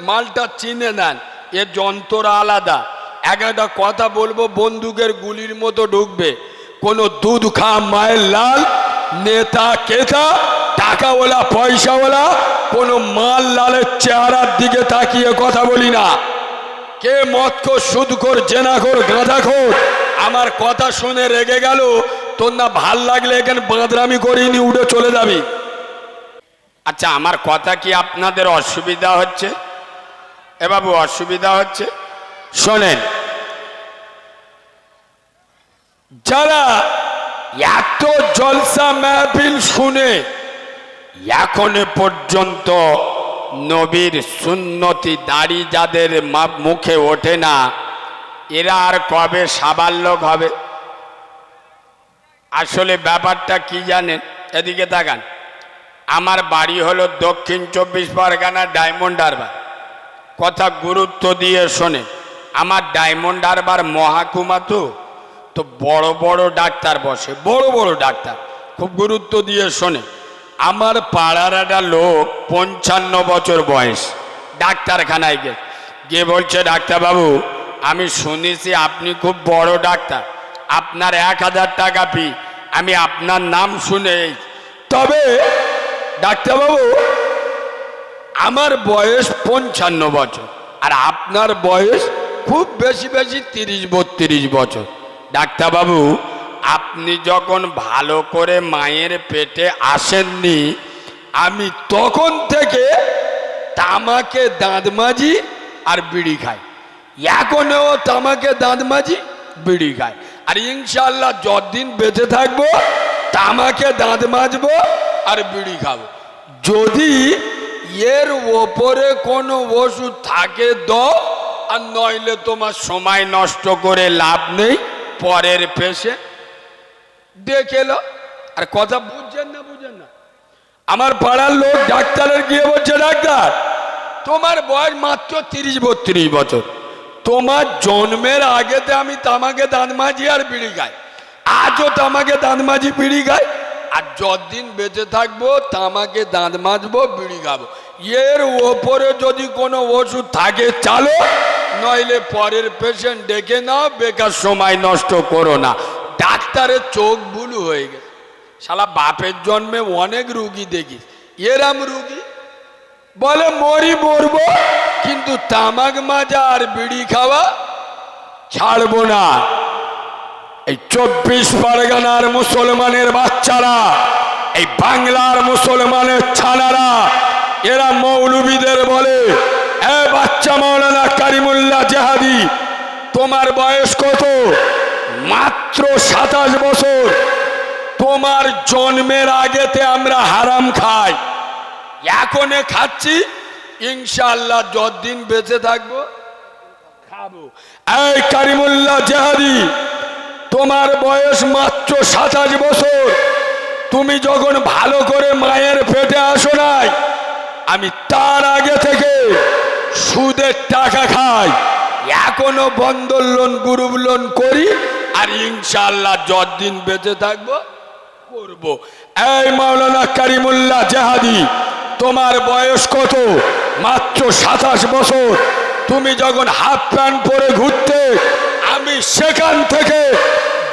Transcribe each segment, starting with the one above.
মালটা চিনে নেন। এর যন্ত্র আলাদা। এক একটা কথা বলব, বন্দুকের গুলির মতো ঢুকবে। কোনো দুধ খা, মায়ের লাল, নেতা কেতা টাকাওয়ালা, পয়সাওয়ালা, কোনো মাল লালের চেহারার দিকে তাকিয়ে কথা বলি না। কে মৎকর সুদকর জেনাখোর গাঁধাখোর আমার কথা শুনে রেগে গেল, তোর না ভালো লাগলে এখানে বাঁদরামি করিনি উঠে চলে যাবি। আচ্ছা আমার কথা কি আপনাদের অসুবিধা হচ্ছে? এ বাবু, অসুবিধা হচ্ছে? শোনেন। যারা এত জলসা মেহফিল শুনে এখনও পর্যন্ত নবীর সুন্নতি দাড়ি যাদের মুখে ওঠে না, এরা আর কবে সাবাল্যক হবে? আসলে ব্যাপারটা কি জানেন? এদিকে তাকান। আমার বাড়ি হলো দক্ষিণ চব্বিশ পরগনা ডায়মন্ড হারবার। কথা গুরুত্ব দিয়ে শোনে। আমার ডায়মন্ড হারবার মহাকুমা তো তো বড় বড় ডাক্তার বসে, বড় বড় ডাক্তার, খুব গুরুত্ব দিয়ে শোনে। আমার পাড়ার একটা লোক পঞ্চান্ন বছর বয়স, ডাক্তারখানায় গে গিয়ে বলছে, ডাক্তারবাবু, আমি শুনেছি আপনি খুব বড় ডাক্তার। আপনার এক হাজার টাকা পি আমি আপনার নাম শুনে তবে, ডাক্তারবাবু আমার বয়স পঞ্চান্ন বছর, আর আপনার বয়স খুব বেশি বেশি তিরিশ, বত্রিশ বছর। ডাক্তারবাবু, আপনি যখন ভালো করে মায়ের পেটে আসেননি, আমি তখন থেকে তামাকে দাঁত মাজি আর বিড়ি খাই। এখনও তামাকে দাঁত মাজি, বিড়ি খাই। আর ইনশাল্লাহ যতদিন বেঁচে থাকব, তামাকে দাঁত মাজবো আর বিড়ি খাব। যদি এর ওপরে কোনো ওষুধ থাকে দাও আর নইলে তোমার সময় নষ্ট করে লাভ নেই পরের পেশে দেখে লো আর কথা বুঝছেন না বুঝেন না? আমার পাড়ার লোক ডাক্তারের গিয়ে বলছে, ডাক্তার, তোমার বয়স মাত্র তিরিশ বত্রিশ বছর। তোমার জন্মের আগেতে আমি তামাকে দাঁত মাজি আর বিড়ি খাই। আজও তামাকে দাঁত মাজি বিড়ি খাই। আর যতদিন বেঁচে থাকব, তামাকে দাঁত মাজবো, বিড়ি খাব। এর ওপরে যদি কোনো ওষুধ থাকে, চালো, নইলে পরের পেশেন্ট ডেকে নাও, বেকার সময় নষ্ট করো না। ডাক্তারের চোখ ভুলু হয়ে গেছে। শালা বাপের জন্মে অনেক রুগী দেখিস। এরাম রুগী? বলে, মরি মরবো, কিন্তু তামাক মাজা আর বিড়ি খাওয়া ছাড়বো না। এই চব্বিশ পরগনার মুসলমানের বাচ্চারা, এই বাংলার মুসলমানের ছানারা, এরা মৌলবীদের বলে, এ বাচ্চা মৌলানা কারিমুল্লাহ জেহাদি, তোমার বয়স কত? মাত্র সাতাশ বছর। তোমার জন্মের আগেতে আমরা হারাম খাই। এখনে খাচ্ছি ইনশাল্লাহ যতদিন বেঁচে থাকব, খাব। এই কারিমুল্লাহ জেহাদি তোমার বয়স মাত্র সাতাশ বছর। তুমি যখন ভালো করে মায়ের পেটে আসো নাই, আমি তার আগে থেকে সুদের টাকা খাই। এখনও বন্দর লোন, গ্রুপ লোন করি আর ইনশাল্লাহ যতদিন বেঁচে থাকব করব। এই মাওলানা কারিমুল্লাহ জাহাদি, তোমার বয়স কত? মাত্র সাতাশ বছর। তুমি যখন হাফ প্যান্ট পরে ঘুরতে আমি সেখান থেকে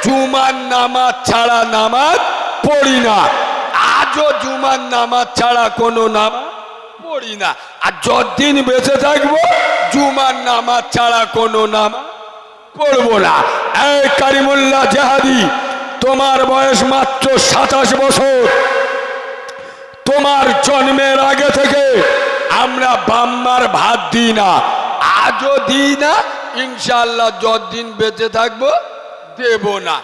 জুমার নামাজ ছাড়া নামাজ পড়ি না। আজও জুমার নামাজ ছাড়া কোনো নামাজ পড়ি না। আর বেঁচে থাকব নামাজ ছাড়া কোনো নামাজ পড়ব না। এই কারিমুল্লাহ জাহাদি, তোমার বয়স মাত্র সাতাশ বছর। তোমার জন্মের আগে থেকে আমরা বাম্মার ভাত দিই না। আজও দিই না ইনশাল্লাহ যতদিন বেঁচে থাকব দেব না।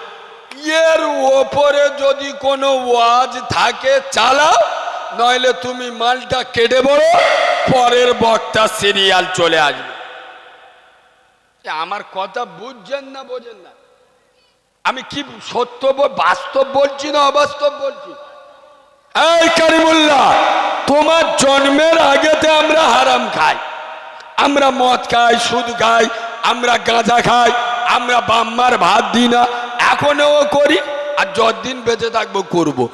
এর ওপরে যদি কোনো ওয়াজ থাকে, চালাও, নইলে তুমি মালটা কেটে বলো, পরের বক্তা সিরিয়াল চলে আসবে। আমার কথা বুঝছেন না বোঝেন না? আমি কি সত্য বাস্তব বলছি না অবাস্তব বলছি? এই কারিমুল্লাহ, তোমার জন্মের আগেতে আমরা হারাম খাই। আমরা মদ খাই, সুদ খাই, আমরা গাঁজা খাই, আমরা বাম্মার ভাত দিই না। এখনও করি, আর যতদিন বেঁচে থাকব করব।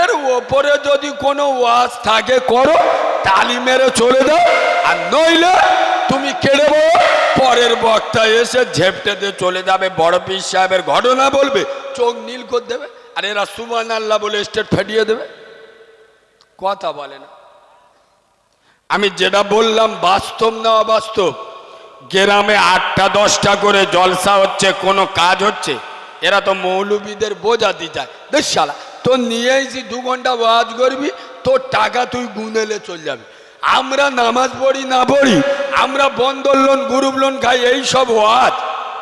এর ওপরে যদি কোনো ওয়াজ থাকে, করো টালি মেরে চলে দাও, আর নইলে তুমি কেড়ে বলো, পরের বক্তা এসে ঝেপটে দিয়ে চলে যাবে। বড় পীর সাহেবের ঘটনা বলবে, চোখ নীল করে দেবে, আর এরা সুমান আল্লাহ বলে স্টেট ফেটিয়ে দেবে। কথা বলে না। আমি যেটা বললাম, বাস্তব না অবাস্তব? গ্রামে আটটা, দশটা করে জলসা হচ্ছে, কোনো কাজ হচ্ছে? এরা তো মৌলবীদের বোঝাতে চায়। দেখ শালা, তোর নিয়ে এসি দু ঘণ্টা ওয়াজ করবি, তোর টাকা তুই গুনেলে চল যাবে। আমরা নামাজ পড়ি, না পড়ি, আমরা বন্দর লোন, গ্রুপ লোন খাই, এই সব ওয়াজ।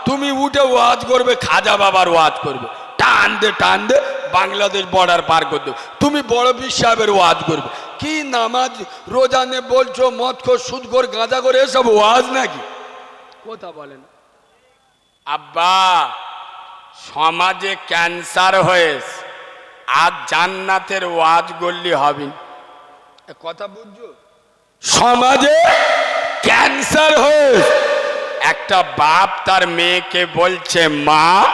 তুমি উঠে ওয়াজ করবে, খাজা বাবার ওয়াজ করবে। টান দে টান দে, বাংলাদেশ বর্ডার পার করে দেবে তুমি বড় পীর সাহেবের ওয়াজ করবে। কি নামাজ রোজানে বলছো মদ খোর সুদ খোর গাঁজা করে এসব ওয়াজ নাকি? কথা বলেন। আব্বা সমাজে ক্যান্সার হয়েছে। আর জান্নাতের ওয়াজ গল্লি হবে। কথা বুঝছ? সমাজে ক্যান্সার হয়ে একটা বাপ তার মেয়েকে বলছে মা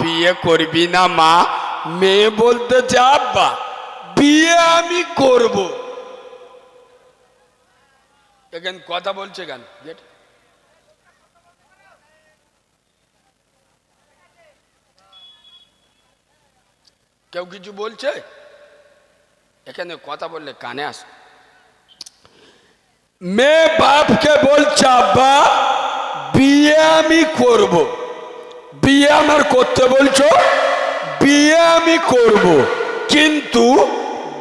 বিয়ে করবি না মা? মেয়ে বলতে আব্বা বিয়ে আমি করব। এখানে কথা বলছে কেন কেউ কিছু বলছে? এখানে কথা বললে কানে আস। মেয়ে বাপকে বলছে, আব্বা, বিয়ে আমি করব। বিয়ে আমার করতে বলছো? বিয়ে আমি করব, কিন্তু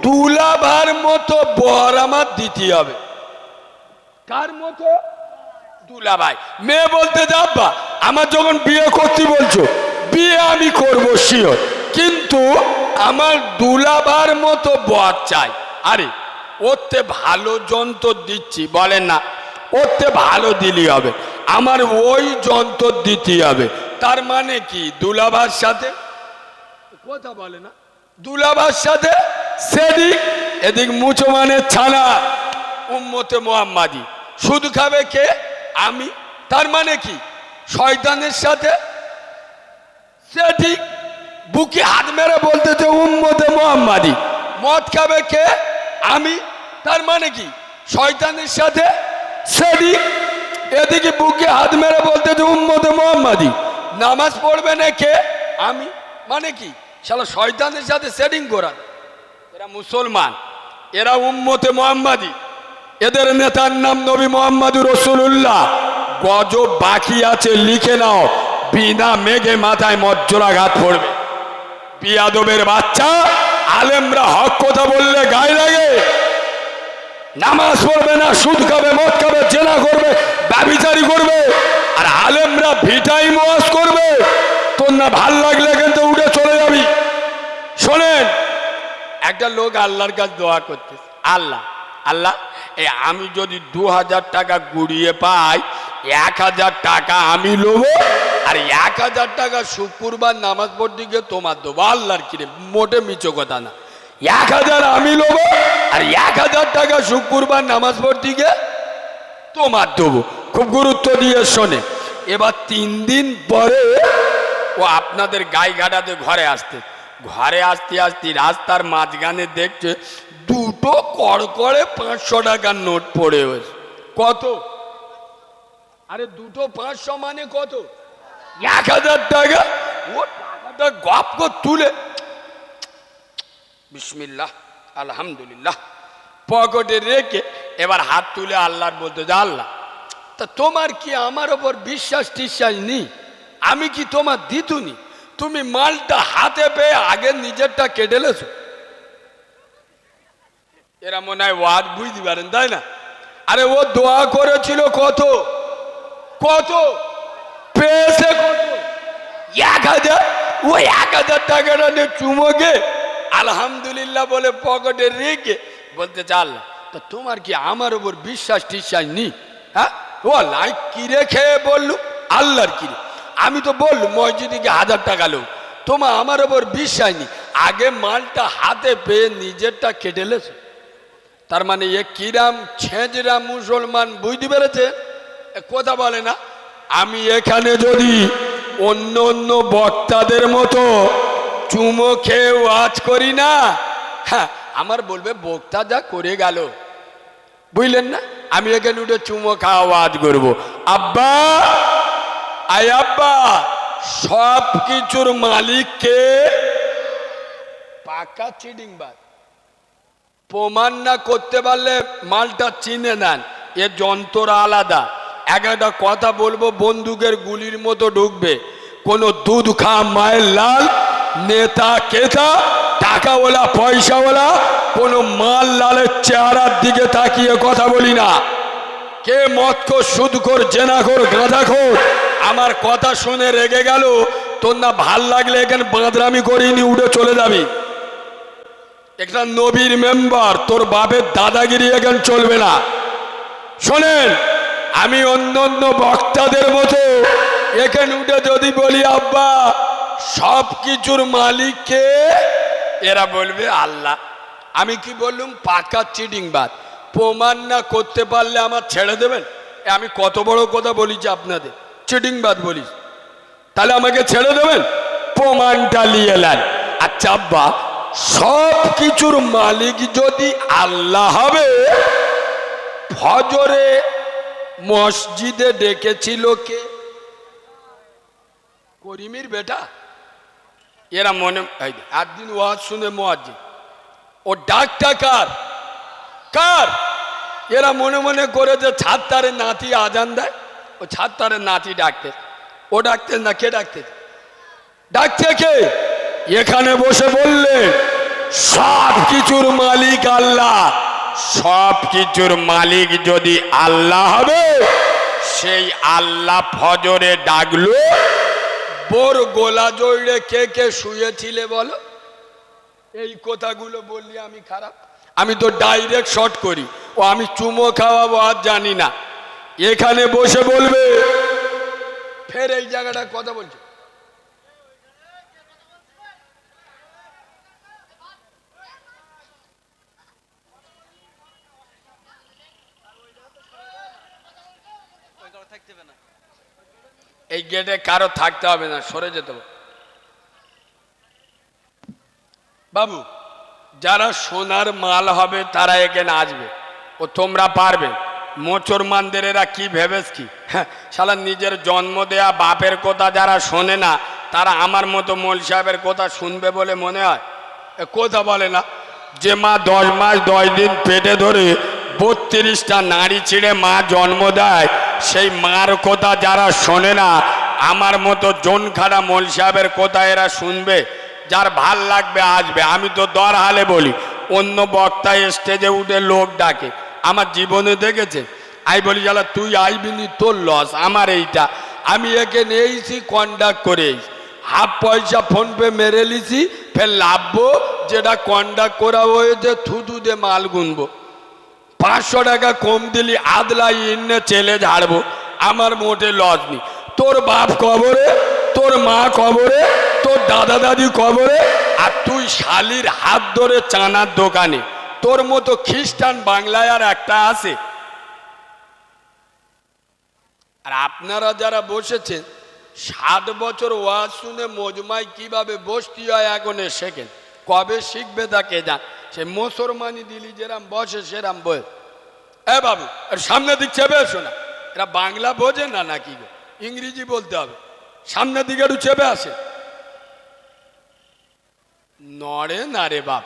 দুলাভার মতো বর আমার দিতে হবে। কার মতো দুলাভাই। মেয়ে বলতে যাব্বা আমার যখন বিয়ে করতে বলছো, বিয়ে আমি করব শিওর কিন্তু আমার দুলাভার মতো বর চাই। আরে ওতে ভালো যন্ত্র দিচ্ছি, বলেন না ওতে ভালো দিলি হবে। আমার ওই যন্ত্র দিতে হবে। তার মানে কি, দুলাভার সাথে? কথা বলে না। দুলাভার সাথে সেদিক, এদিক মুচমানের ছানা, উম্মতে মোহাম্মাদি। শুধু খাবে কে? আমি। তার মানে কি? শয়তানের সাথে সে ঠিক বুকে হাত মেরে বলতেছে উম্মতে মোহাম্মাদি। মদ খাবে কে? আমি। তার মানে কি? শয়তানের সাথে সেদিক এদিকে বুকে হাত মেরে বলতেছে উম্মতে মোহাম্মাদি। নামাজ পড়বে না কে? আমি। মানে কি? শালা শয়তানের সাথে সেটিং করান এরা মুসলমান। এরা উম্মতে মোহাম্মাদি। এদের নেতার নাম নবী মোহাম্মদুর রসুল্লাহ গজব বাকি আছে, লিখে নাও। বিনা মেঘে মাথায় মজ্জরাঘাত পড়বে। পিয়াদবের বাচ্চা, আলেমরা হক কথা বললে গায়ে লাগে। নামাজ পড়বে না, সুদ খাবে, মদ খাবে, জেনা করবে ব্যবিচারি করবে। আর আলেমরা ভিটাই মোয়াজ করবে। তোর না ভালো লাগলে কিন্তু উঠে চলে যাবি। শোনেন, একটা লোক আল্লাহর কাছে দোয়া করতেছে। আল্লাহ আল্লাহ এই আমি যদি দু হাজার টাকা গুড়িয়ে পাই, এক হাজার টাকা আমি লোবো আর এক হাজার টাকা শুক্রবার নামাজ গিয়ে তোমার দেবো আল্লাহর কিরে, মোটে মিচো কথা না। এক হাজার আমি লোবো আর এক হাজার টাকা শুক্রবার নামাজ গিয়ে তোমার দেবো। খুব গুরুত্ব দিয়ে শোনে। এবার তিন দিন পরে ও আপনাদের গাই ঘাটাতে ঘরে আসতে। ঘরে আসতে আসতে রাস্তার মাঝখানে দেখছে দুটো কড়কড়ে পাঁচশো টাকার নোট পড়ে হয়েছে কত? আরে দুটো পাঁচশো মানে কত? এক হাজার টাকা? ও টাকাটা গপ করে তুলে। বিসমিল্লাহ, আলহামদুলিল্লাহ। পকেটে রেখে এবার হাত তুলে আল্লাহর বলতে যে আল্লাহ। তা তোমার কি আমার ওপর বিশ্বাস টিশ্বাস নেই? আমি কি তোমার দিতুনি? তুমি মালটা হাতে পেয়ে আগে নিজেরটা কেটে লেছো? এরা মনে হয় ওয়াদ বুঝতে পারেন, তাই না? আরে ও দোয়া করেছিল কত? কত? পেয়েছে কত? এক হাজার। ও এক হাজার টাকাটা নিয়ে চুমোকে আলহামদুলিল্লাহ বলে পকেটে রেখে বলতে চাল, তো তোমার কি আমার ওপর বিশ্বাস টিশ্বাস নেই? হ্যাঁ? ও লাইক কিরে খেয়ে বললু আল্লাহর কিরে? আমি তো বললু মসজিদিকে হাজার টাকা লোক। তোমার আমার ওপর বিশ্বাস নেই। আগে মালটা হাতে পেয়ে নিজেরটা কেটে লেছে। তার মানে এ কিরাম ছেঁচরা মুসলমান বুঝতে পেরেছে? কথা বলে না। আমি এখানে যদি অন্য অন্য বক্তাদের মতো চুমো খেয়ে ওয়াজ করি না হ্যাঁ আমার বলবে, বক্তা যা করে গেল। বুঝলেন না? আমি এখানে উঠে চুমো খাওয়া আওয়াজ করব। আব্বা, আয় আব্বা সব কিছুর মালিককে পাকা চিডিং বাদ প্রমাণ না করতে পারলে মালটা চিনে নেন। এর যন্ত্র আলাদা। এক একটা কথা বলব, বন্দুকের গুলির মতো ঢুকবে। কোনো দুধ খা, মায়ের লাল, নেতা কেতা টাকাওয়ালা, পয়সাওয়ালা, কোনো মাল লালের চেহারার দিকে তাকিয়ে কথা বলি না। কে মৎকর সুদখোর, জেনাখোর গাঁজাখোর আমার কথা শুনে রেগে গেল, তোর না ভালো লাগলে এখানে বাঁদরামি করিনি উঠে চলে যাবি। একটা নবীর মেম্বার, তোর বাপের দাদাগিরি এখন চলবে না। শোনেন, আমি অন্য অন্য বক্তাদের মতো এখানে উঠে যদি বলি, আব্বা সব কিছুর মালিককে এরা বলবে আল্লাহ। আমি কি বললুম? পাকা চিটিং বাদ। প্রমাণ না করতে পারলে আমার ছেড়ে দেবেন? আমি কত বড় কথা বলিছি আপনাদের। চিটিং বাদ বলিস। তাহলে আমাকে ছেড়ে দেবেন? প্রমাণটা নিয়ে আচ্ছা আব্বা সব কিছুর মালিক যদি আল্লাহ হবে, ফজরে মসজিদে ডেকেছিল কে? করিমির বেটা? এরা মনে একদিন ওয়াজ শুনে মোয়াজ্জি ও ডাকটা কার? কার? এরা মনে মনে করে যে ছাত্তারে নাতি আজান দেয়। ও ছাত্তারে নাতি ডাকতে। ও ডাকতে না কে ডাকতে? ডাকছে কে? এখানে বসে বললে, সব কিছুর মালিক আল্লাহ। সব কিছুর মালিক যদি আল্লাহ হবে, সেই আল্লাহ ফজরে ডাকলো, বোর গোলা জড়ে কে কে শুয়েছিলে বলো? এই কথাগুলো বললি আমি খারাপ। আমি তো ডাইরেক্ট শর্ট করি। ও, আমি চুমো খাওয়াবো, আর জানি না। এখানে বসে বলবে, ফের এই জায়গাটা কথা বলছে। এই গেটে কারও থাকতে হবে না, সরে যেতে হবে। বাবু, যারা সোনার মাল হবে তারা এখানে আসবে ও তোমরা পারবে। মোচর মানদের এরা কি ভেবেস কি? হ্যাঁ শালা নিজের জন্ম দেয়া বাপের কথা যারা শোনে না, তারা আমার মতো মোল সাহেবের কথা শুনবে বলে মনে হয়? কথা বলে না, যে মা দশ মাস দশ দিন পেটে ধরে বত্রিশটা নারী ছিঁড়ে মা জন্ম দেয় সেই মার কথা যারা শোনে না, আমার মতো জোনখাড়া মোল সাহেবের কথা এরা শুনবে। যার ভালো লাগবে আসবে। আমি তো দর হালে বলি, অন্য বক্তা স্টেজে উঠে লোক ডাকে। আমার জীবনে দেখেছে? আই বলি জ্বালা তুই আইবিনি তোর লস আমার এইটা। আমি একে নিয়েছি কন্ডাক্ট করে হাফ পয়সা ফোন পে মেরে লিছি ফের লাভবো, যেটা কন্ডাক্ট করা হয়েছে থুতু দিয়ে মাল গুনবো। পাঁচশো টাকা কম দিলি আদলা ইন্নে চেলে ঝাড়বো। আমার মোটে লজ নেই। তোর বাপ কবরে, তোর মা কবরে, তোর দাদা দাদি কবরে, আর তুই শালির হাত ধরে চানার দোকানে। তোর মতো খ্রিস্টান বাংলায় আর একটা আছে। আর আপনারা যারা বসেছেন, সাত বছর ওয়াজ শুনে মজমায় কীভাবে বসতি হয়, এখন শেখেন কবে শিখবে তাকে যান সে মুসলমানি দিলি যেরাম বসে সেরাম বই এ বাবু আর সামনে দিক চেপে এসো না। এরা বাংলা বোঝে না নাকি ইংরেজি বলতে হবে। সামনের দিকে একটু চেপে আসে। নড়ে না রে বাপ।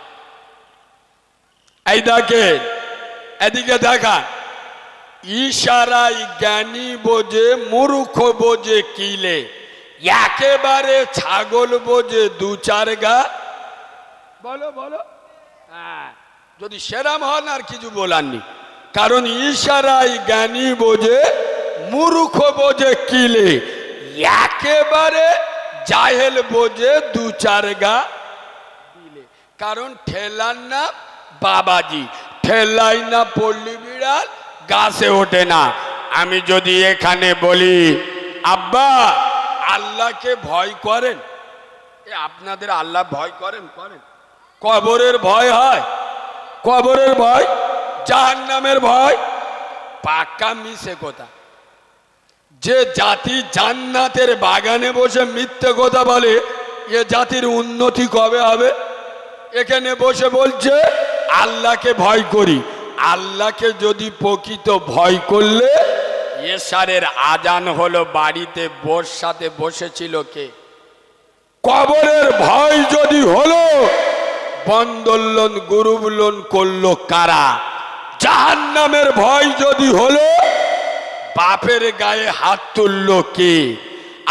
এই দেখেন, এদিকে দেখা ইশারাই জ্ঞানী বোঝে, মূর্খ বোঝে কিলে। একেবারে ছাগল বোঝে দু চার গা। বলো বলো। হ্যাঁ। যদি সেরাম হন আর কিছু বলার কারণ ইশারাই জ্ঞানী বোঝে, মূর্খ বোঝে কিলে। একেবারে জাহেল বোঝে দু চার গা দিলে। কারণ ঠেলার না বাবাজি, ঠেলাই না পল্লী বিড়াল, গাছে ওঠে না। আমি যদি এখানে বলি, আব্বা, আল্লাহকে ভয় করেন? আপনাদের আল্লাহ ভয় করেন? করেন। কবরের ভয় হয়। কবরের ভয় জাহান নামের ভয়। পাক্কা মিশে কথা। যে জাতি জান্নাতের বাগানে বসে মিথ্যে কথা বলে, এ জাতির উন্নতি কবে হবে? এখানে বসে বলছে, আল্লাহকে ভয় করি। আল্লাহকে যদি প্রকৃত ভয় করলে, এসারের আজান হলো বাড়িতে বোর সাথে বসেছিল কে? কবরের ভয় যদি হলো বন্দোলন গুরুবলন করল কারা? জাহান নামের ভয় যদি হলো, বাপের গায়ে হাত তুললো কে?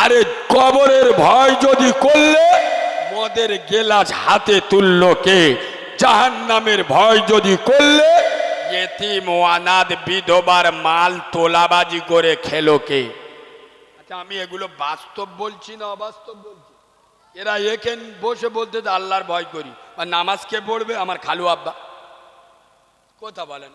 আরে কবরের ভয় যদি করলে, মদের গেলাস হাতে তুললো কে? জাহান নামের ভয় যদি করলে, এতিম বিধবার মাল তোলাবাজি করে খেলো কে? আচ্ছা আমি এগুলো বাস্তব বলছি না অবাস্তব বলছি? এরা এখান বসে বলতে আল্লাহর ভয় করি। আর নামাজ কে পড়বে আমার খালু আব্বা। কথা বলেন।